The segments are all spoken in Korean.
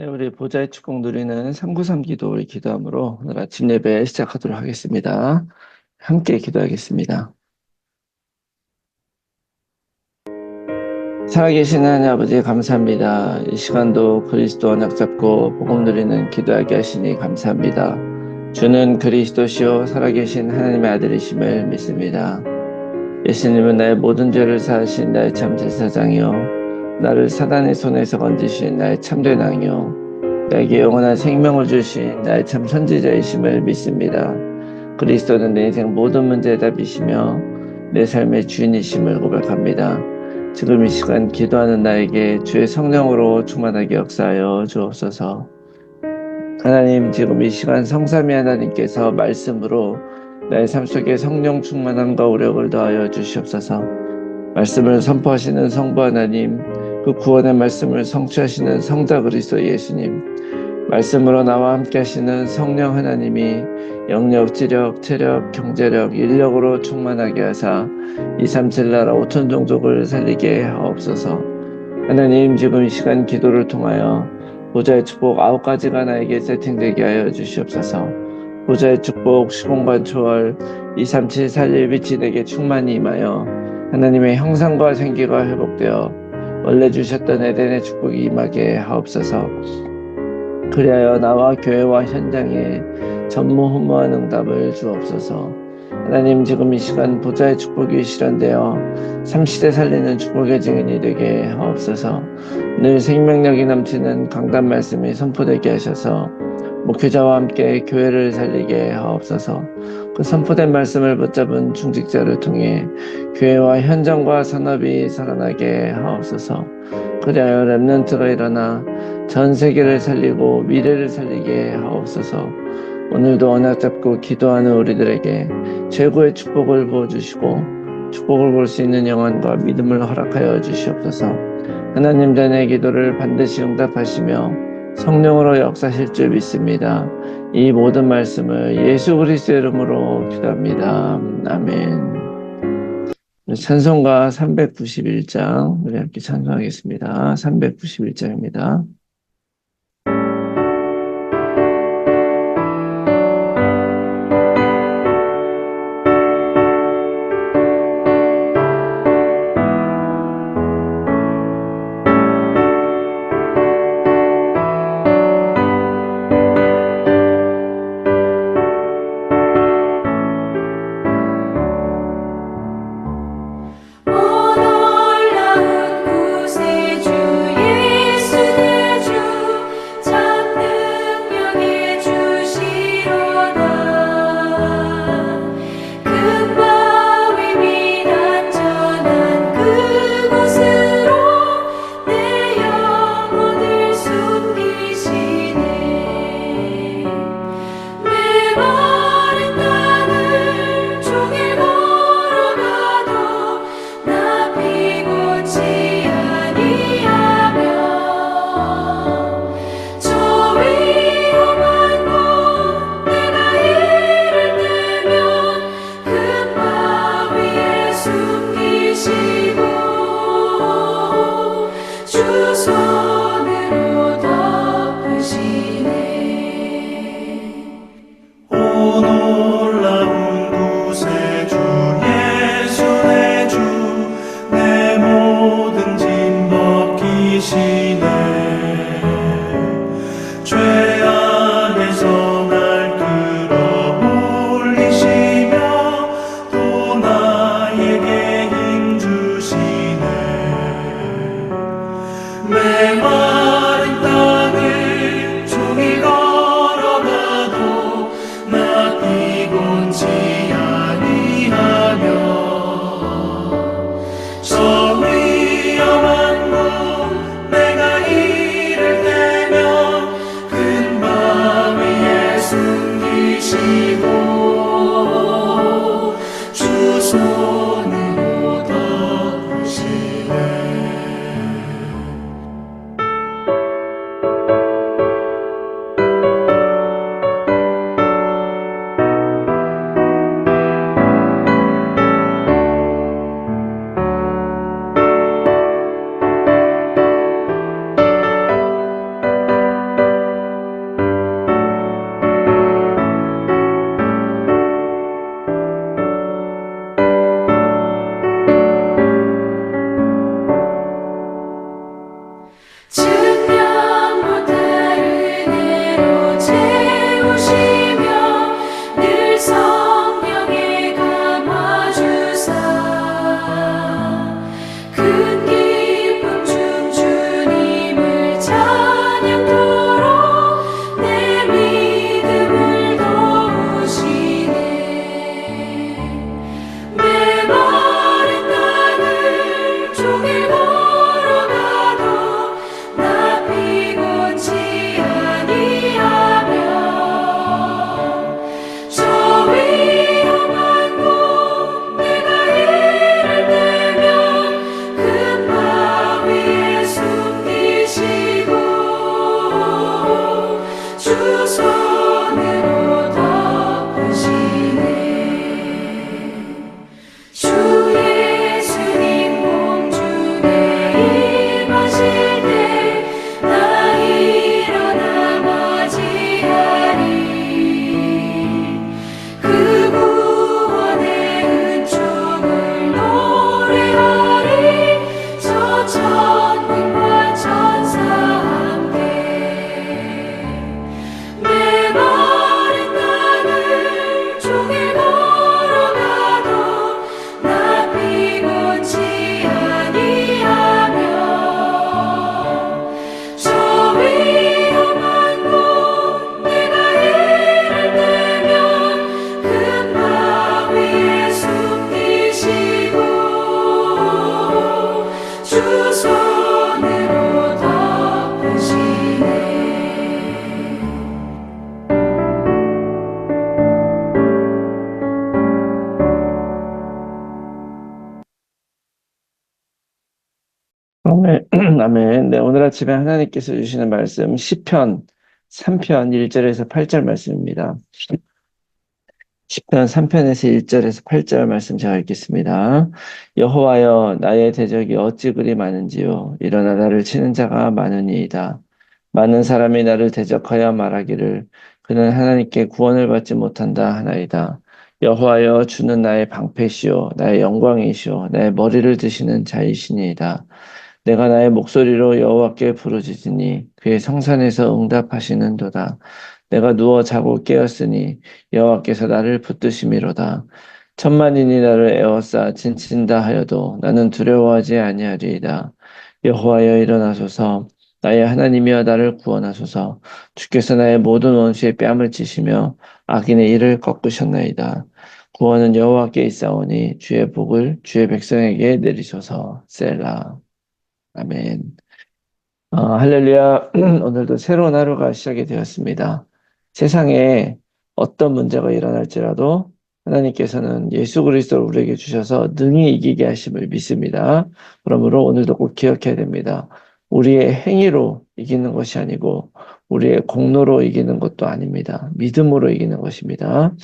네, 우리 보좌의 축복 누리는 393 기도를 기도함으로 오늘 아침 예배 시작하도록 하겠습니다. 함께 기도하겠습니다. 살아계신 하나님 아버지 감사합니다. 이 시간도 그리스도 언약 잡고 복음 누리는 기도하게 하시니 감사합니다. 주는 그리스도시요 살아계신 하나님의 아들이심을 믿습니다. 예수님은 나의 모든 죄를 사하신 나의 참 제사장이요 나를 사단의 손에서 건지신 나의 참된 왕이요 나에게 영원한 생명을 주신 나의 참 선지자이심을 믿습니다. 그리스도는 내 인생 모든 문제의 답이시며 내 삶의 주인이심을 고백합니다. 지금 이 시간 기도하는 나에게 주의 성령으로 충만하게 역사하여 주옵소서. 하나님 지금 이 시간 성삼위 하나님께서 말씀으로 나의 삶 속에 성령 충만함과 오력을 더하여 주시옵소서. 말씀을 선포하시는 성부 하나님, 그 구원의 말씀을 성취하시는 성자 그리스도 예수님, 말씀으로 나와 함께 하시는 성령 하나님이 영력, 지력, 체력, 경제력, 인력으로 충만하게 하사 237 나라 5천 종족을 살리게 하옵소서. 하나님 지금 이 시간 기도를 통하여 보좌의 축복 아홉 가지가 나에게 세팅되게 하여 주시옵소서. 보좌의 축복 시공간 초월 237 살릴 빛이 내게 충만히 임하여 하나님의 형상과 생기가 회복되어 원래 주셨던 에덴의 축복이 임하게 하옵소서. 그리하여 나와 교회와 현장에 전무후무한 응답을 주옵소서. 하나님 지금 이 시간 보좌의 축복이 실현되어 삼시대 살리는 축복의 증인이 되게 하옵소서. 늘 생명력이 넘치는 강단 말씀이 선포되게 하셔서 목회자와 함께 교회를 살리게 하옵소서. 그 선포된 말씀을 붙잡은 중직자를 통해 교회와 현장과 산업이 살아나게 하옵소서. 그리하여 랩런트가 일어나 전 세계를 살리고 미래를 살리게 하옵소서. 오늘도 언약 잡고 기도하는 우리들에게 최고의 축복을 부어주시고 축복을 볼 수 있는 영혼과 믿음을 허락하여 주시옵소서. 하나님 자녀의 기도를 반드시 응답하시며 성령으로 역사실 줄 믿습니다. 이 모든 말씀을 예수 그리스도 이름으로 기도합니다. 아멘. 찬송가 391장 우리 함께 찬송하겠습니다. 391장입니다. 아멘. 아멘. 네, 오늘 아침에 하나님께서 주시는 말씀 시편 3편 1절에서 8절 말씀입니다. 시편 3편에서 1절에서 8절 말씀 제가 읽겠습니다. 여호와여 나의 대적이 어찌 그리 많은지요 일어나 나를 치는 자가 많으니이다. 많은 사람이 나를 대적하여 말하기를 그는 하나님께 구원을 받지 못한다 하나이다. 여호와여 주는 나의 방패시요 나의 영광이시요 나의 머리를 드시는 자이시니이다. 내가 나의 목소리로 여호와께 부르짖으니 그의 성산에서 응답하시는도다. 내가 누워 자고 깨었으니 여호와께서 나를 붙드심이로다. 천만인이 나를 에워싸 진친다 하여도 나는 두려워하지 아니하리이다. 여호와여 일어나소서 나의 하나님이여 나를 구원하소서 주께서 나의 모든 원수의 뺨을 치시며 악인의 일을 꺾으셨나이다. 구원은 여호와께 있사오니 주의 복을 주의 백성에게 내리소서 셀라. 아멘. 어, 할렐루야. 오늘도 새로운 하루가 시작이 되었습니다. 세상에 어떤 문제가 일어날지라도 하나님께서는 예수 그리스도를 우리에게 주셔서 능히 이기게 하심을 믿습니다. 그러므로 오늘도 꼭 기억해야 됩니다. 우리의 행위로 이기는 것이 아니고 우리의 공로로 이기는 것도 아닙니다. 믿음으로 이기는 것입니다.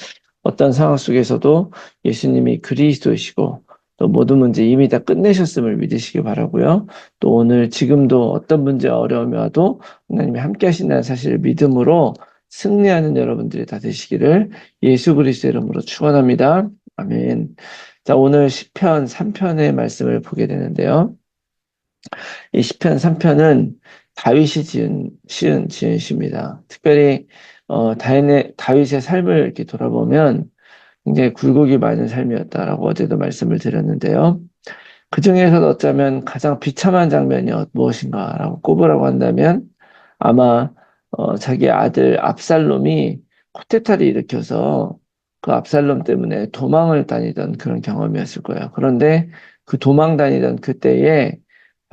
어떤 상황 속에서도 예수님이 그리스도이시고 또 모든 문제 이미 다 끝내셨음을 믿으시기 바라고요. 또 오늘 지금도 어떤 문제 어려움이 와도 하나님이 함께 하신다는 사실을 믿음으로 승리하는 여러분들이 다 되시기를 예수 그리스도 이름으로 축원합니다. 아멘. 자, 오늘 시편 3편의 말씀을 보게 되는데요. 이 시편 3편은 다윗이 지은 시은 지은 시입니다. 특별히 어, 다윗의, 다윗의 삶을 이렇게 돌아보면 굉장히 굴곡이 많은 삶이었다라고 어제도 말씀을 드렸는데요. 그 중에서도 어쩌면 가장 비참한 장면이 무엇인가라고 꼽으라고 한다면 아마 어, 자기 아들 압살롬이 쿠데타를 일으켜서 그 압살롬 때문에 도망을 다니던 그런 경험이었을 거예요. 그런데 그 도망 다니던 그때에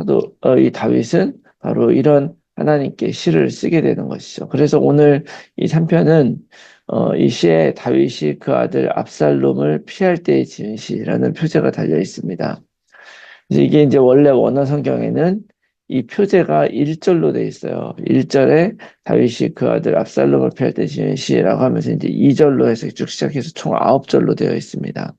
또 어, 이 다윗은 바로 이런 하나님께 시를 쓰게 되는 것이죠. 그래서 오늘 이 3편은 어, 이 시에 다윗이 그 아들 압살롬을 피할 때에 지은 시라는 표제가 달려 있습니다. 이게 이제 원래 원어 성경에는 이 표제가 1절로 돼 있어요. 1절에 다윗이 그 아들 압살롬을 피할 때 지은 시라고 하면서 이제 2절로 해서 쭉 시작해서 총 9절로 되어 있습니다.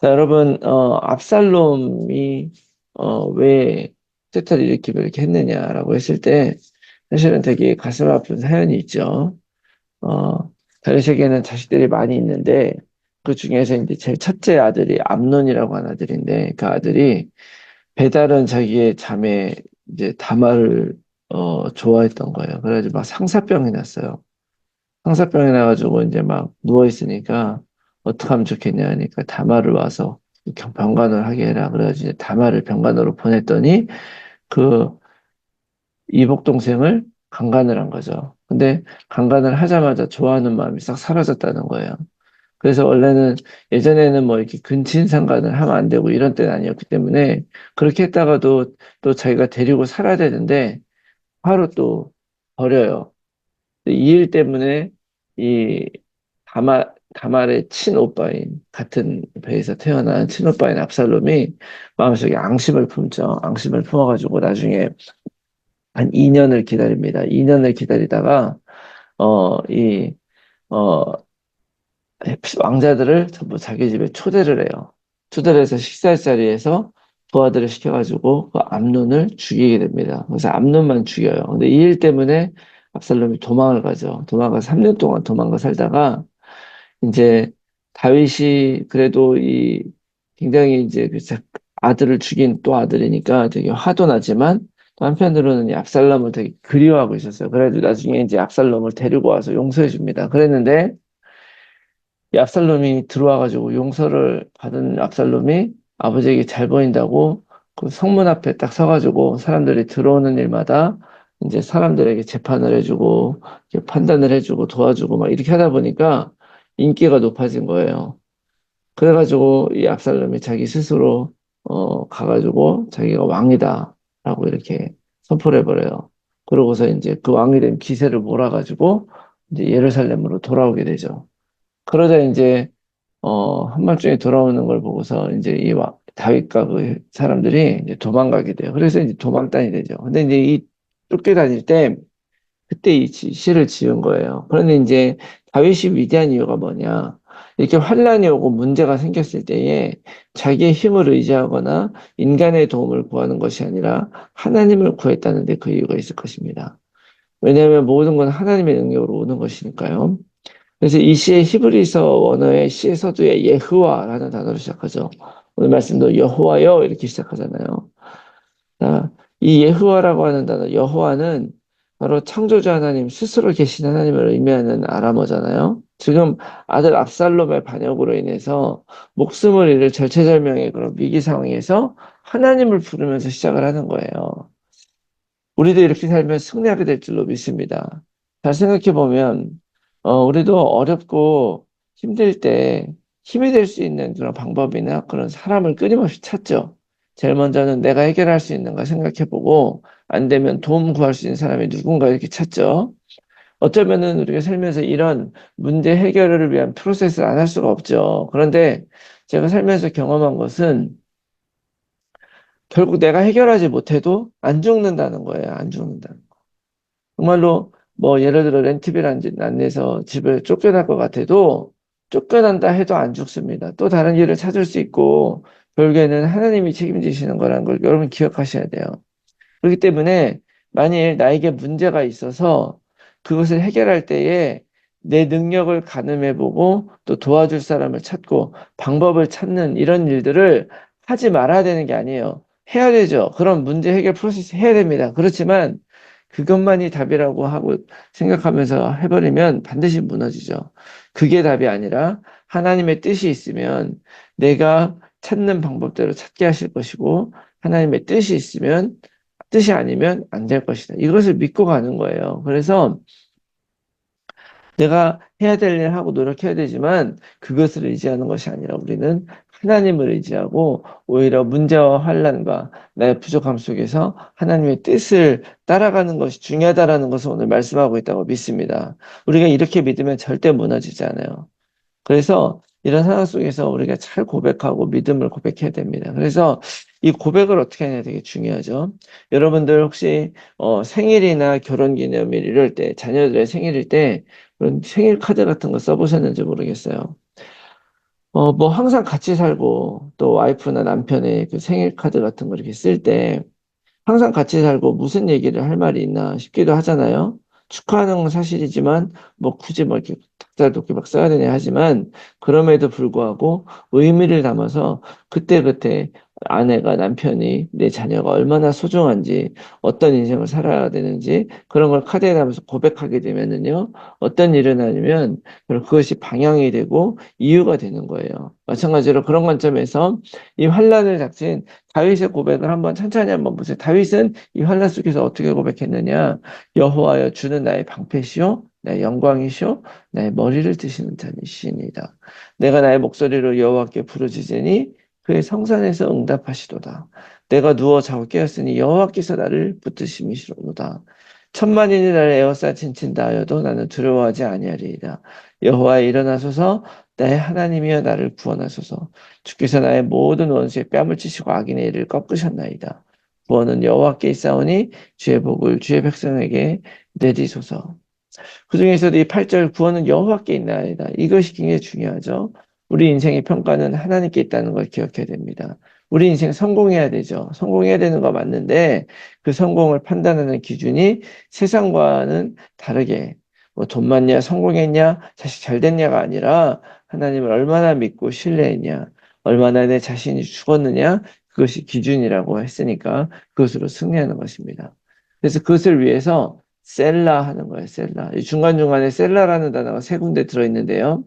자, 여러분, 어, 압살롬이 어, 왜 쿠데타를 일으키며 이렇게 했느냐라고 했을 때 사실은 되게 가슴 아픈 사연이 있죠. 어, 다윗에게는 자식들이 많이 있는데 그 중에서 이제 제일 첫째 아들이 암논이라고 하는 아들인데 그 아들이 배달은 자기의 자매 이제 다말을 어, 좋아했던 거예요. 그래가지고 막 상사병이 났어요. 상사병이 나가지고 이제 막 누워 있으니까 어떻게 하면 좋겠냐 하니까 다말을 와서 경- 병간호를 하게 해라. 그래가지고 이제 다말을 병간호로 보냈더니 그 이복 동생을 강간을 한 거죠. 근데 강간을 하자마자 좋아하는 마음이 싹 사라졌다는 거예요. 그래서 원래는 예전에는 뭐 이렇게 근친 상간을 하면 안 되고 이런 때는 아니었기 때문에 그렇게 했다가도 또 자기가 데리고 살아야 되는데 바로 또 버려요. 이 일 때문에 이 다말 다말의 친오빠인 같은 배에서 태어난 친오빠인 압살롬이 마음속에 앙심을 품죠. 앙심을 품어가지고 나중에 한 2년을 기다립니다. 2년을 기다리다가 어, 이 어, 왕자들을 전부 자기 집에 초대를 해요. 초대를 해서 식사할 자리에서 부하들을 시켜가지고 그 암논을 죽이게 됩니다. 그래서 암논만 죽여요. 근데 이 일 때문에 압살롬이 도망을 가죠. 도망가 3년 동안 도망가 살다가 이제 다윗이 그래도 이 굉장히 이제 그 자- 아들을 죽인 또 아들이니까 되게 화도 나지만 또 한편으로는 이 압살롬을 되게 그리워하고 있었어요. 그래도 나중에 이제 압살롬을 데리고 와서 용서해 줍니다. 그랬는데 이 압살롬이 들어와가지고 용서를 받은 압살롬이 아버지에게 잘 보인다고 그 성문 앞에 딱 서가지고 사람들이 들어오는 일마다 이제 사람들에게 재판을 해주고 판단을 해주고 도와주고 막 이렇게 하다 보니까 인기가 높아진 거예요. 그래가지고 이 압살롬이 자기 스스로 어 가가지고 자기가 왕이다라고 이렇게 선포를 해버려요. 그러고서 이제 그 왕이 된 기세를 몰아가지고 이제 예루살렘으로 돌아오게 되죠. 그러자 이제 어 한밤중에 돌아오는 걸 보고서 이제 이 와- 다윗과 그 사람들이 이제 도망가게 돼요. 그래서 이제 도망단이 되죠. 근데 이제 이 쫓겨다닐 때 그때 이 지- 시를 지은 거예요. 그런데 이제 다윗이 위대한 이유가 뭐냐? 이렇게 환란이 오고 문제가 생겼을 때에 자기의 힘을 의지하거나 인간의 도움을 구하는 것이 아니라 하나님을 구했다는 데 그 이유가 있을 것입니다. 왜냐하면 모든 건 하나님의 능력으로 오는 것이니까요. 그래서 이 시의 히브리서 원어의 시의 서두에 예흐와라는 단어로 시작하죠. 오늘 말씀도 여호와여 이렇게 시작하잖아요. 자, 이 예흐와라고 하는 단어, 여호와는 바로 창조주 하나님 스스로 계신 하나님을 의미하는 아람어잖아요. 지금 아들 압살롬의 반역으로 인해서 목숨을 잃을 절체절명의 그런 위기 상황에서 하나님을 부르면서 시작을 하는 거예요. 우리도 이렇게 살면 승리하게 될 줄로 믿습니다. 잘 생각해 보면, 어, 우리도 어렵고 힘들 때 힘이 될 수 있는 그런 방법이나 그런 사람을 끊임없이 찾죠. 제일 먼저는 내가 해결할 수 있는가 생각해 보고, 안 되면 도움 구할 수 있는 사람이 누군가 이렇게 찾죠. 어쩌면은 우리가 살면서 이런 문제 해결을 위한 프로세스를 안 할 수가 없죠. 그런데 제가 살면서 경험한 것은 결국 내가 해결하지 못해도 안 죽는다는 거예요. 안 죽는다는 거. 정말로 뭐 예를 들어 렌트비를 안, 안 내서 집을 쫓겨날 것 같아도 쫓겨난다 해도 안 죽습니다. 또 다른 길을 찾을 수 있고 결국에는 하나님이 책임지시는 거라는 걸 여러분 기억하셔야 돼요. 그렇기 때문에 만일 나에게 문제가 있어서 그것을 해결할 때에 내 능력을 가늠해보고 또 도와줄 사람을 찾고 방법을 찾는 이런 일들을 하지 말아야 되는 게 아니에요. 해야 되죠. 그런 문제 해결 프로세스 해야 됩니다. 그렇지만 그것만이 답이라고 하고 생각하면서 해버리면 반드시 무너지죠. 그게 답이 아니라 하나님의 뜻이 있으면 내가 찾는 방법대로 찾게 하실 것이고 하나님의 뜻이 있으면 뜻이 아니면 안 될 것이다. 이것을 믿고 가는 거예요. 그래서 내가 해야 될 일 하고 노력해야 되지만 그것을 의지하는 것이 아니라 우리는 하나님을 의지하고 오히려 문제와 환란과 나의 부족함 속에서 하나님의 뜻을 따라가는 것이 중요하다라는 것을 오늘 말씀하고 있다고 믿습니다. 우리가 이렇게 믿으면 절대 무너지지 않아요. 그래서 이런 상황 속에서 우리가 잘 고백하고 믿음을 고백해야 됩니다. 그래서 이 고백을 어떻게 하냐 되게 중요하죠. 여러분들 혹시 어, 생일이나 결혼기념일 이럴 때 자녀들의 생일일 때 그런 생일 카드 같은 거 써보셨는지 모르겠어요. 어, 뭐 항상 같이 살고 또 와이프나 남편의 그 생일 카드 같은 거 이렇게 쓸 때 항상 같이 살고 무슨 얘기를 할 말이 있나 싶기도 하잖아요. 축하하는 건 사실이지만 뭐 굳이 뭐 이렇게 닭살 돋게 막 써야 되냐 하지만 그럼에도 불구하고 의미를 담아서 그때그때 아내가 남편이 내 자녀가 얼마나 소중한지 어떤 인생을 살아야 되는지 그런 걸 카드에 담아서 고백하게 되면은요 어떤 일이 나냐면 그것이 방향이 되고 이유가 되는 거예요. 마찬가지로 그런 관점에서 이 환란을 닥친 다윗의 고백을 한번 천천히 한번 보세요. 다윗은 이 환란 속에서 어떻게 고백했느냐? 여호와여 주는 나의 방패시요 나의 영광이시오 나의 머리를 드시는 자니시니다. 내가 나의 목소리로 여호와께 부르짖으니 그의 성산에서 응답하시도다. 내가 누워 자고 깨었으니 여호와께서 나를 붙드심이시로다. 천만인이 나를 에워싸 친친다 하여도 나는 두려워하지 아니하리이다. 여호와 일어나소서 나의 하나님이여 나를 구원하소서. 주께서 나의 모든 원수의 뺨을 치시고 악인의 일을 꺾으셨나이다. 구원은 여호와께 있사오니 주의 복을 주의 백성에게 내리소서. 그 중에서도 이 8절 구원은 여호와께 있나이다. 이것이 굉장히 중요하죠. 우리 인생의 평가는 하나님께 있다는 걸 기억해야 됩니다. 우리 인생 성공해야 되죠. 성공해야 되는 거 맞는데 그 성공을 판단하는 기준이 세상과는 다르게 뭐 돈 많냐, 성공했냐, 자식 잘 됐냐가 아니라 하나님을 얼마나 믿고 신뢰했냐, 얼마나 내 자신이 죽었느냐, 그것이 기준이라고 했으니까 그것으로 승리하는 것입니다. 그래서 그것을 위해서 셀라 하는 거예요, 셀라. 중간중간에 셀라라는 단어가 세 군데 들어있는데요.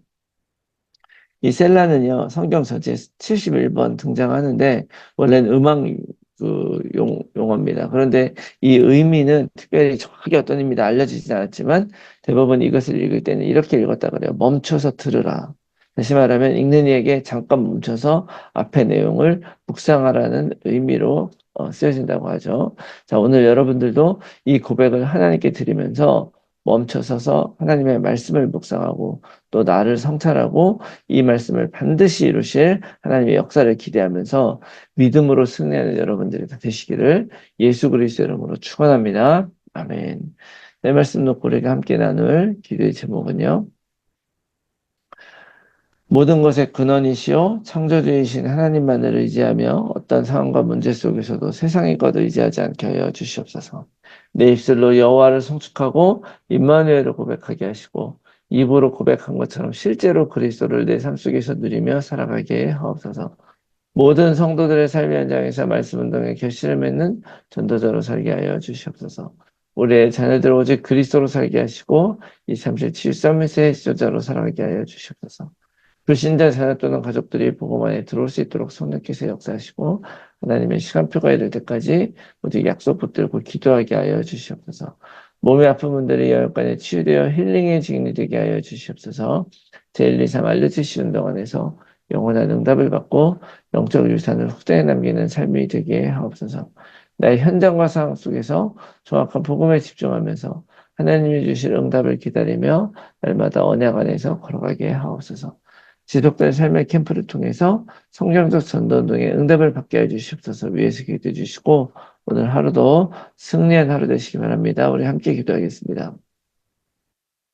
이 셀라는요, 성경 전체에 71번 등장하는데, 원래는 음악 그 용, 용어입니다. 그런데 이 의미는 특별히 정확하게 어떤 의미다 알려지지 않았지만, 대부분 이것을 읽을 때는 이렇게 읽었다 그래요. 멈춰서 들으라. 다시 말하면 읽는 이에게 잠깐 멈춰서 앞의 내용을 묵상하라는 의미로 어, 쓰여진다고 하죠. 자, 오늘 여러분들도 이 고백을 하나님께 드리면서 멈춰서서 하나님의 말씀을 묵상하고 또 나를 성찰하고 이 말씀을 반드시 이루실 하나님의 역사를 기대하면서 믿음으로 승리하는 여러분들이 다 되시기를 예수 그리스도 이름으로 축원합니다. 아멘. 내 말씀 놓고 우리가 함께 나눌 기도의 제목은요. 모든 것의 근원이시요 창조주이신 하나님만을 의지하며 어떤 상황과 문제 속에서도 세상의 것을 의지하지 않게 하여 주시옵소서. 내 입술로 여호와를 송축하고 임마누엘을 고백하게 하시고 입으로 고백한 것처럼 실제로 그리스도를 내 삶 속에서 누리며 살아가게 하옵소서. 모든 성도들의 삶의 현장에서 말씀 운동에 결실을 맺는 전도자로 살게 하여 주시옵소서. 우리의 자녀들 오직 그리스도로 살게 하시고 이 치유 서밋의 지도자로 살아가게 하여 주시옵소서. 불신자 자녀 또는 가족들이 복음 안에 들어올 수 있도록 성령께서 역사하시고 하나님의 시간표가 이를 때까지 모두 약속 붙들고 기도하게 하여 주시옵소서. 몸이 아픈 분들이 열간에 치유되어 힐링의 직이 되게 하여 주시옵소서. 제1, 2, 3 알려주시 운동안에서 영원한 응답을 받고 영적 유산을 후대에 남기는 삶이 되게 하옵소서. 나의 현장과 상황 속에서 정확한 복음에 집중하면서 하나님이 주실 응답을 기다리며 날마다 언약 안에서 걸어가게 하옵소서. 지속된 삶의 캠프를 통해서 성경적 전도운동에 응답을 받게 해주시옵소서 위에서 기도해 주시고 오늘 하루도 승리한 하루 되시기 바랍니다. 우리 함께 기도하겠습니다.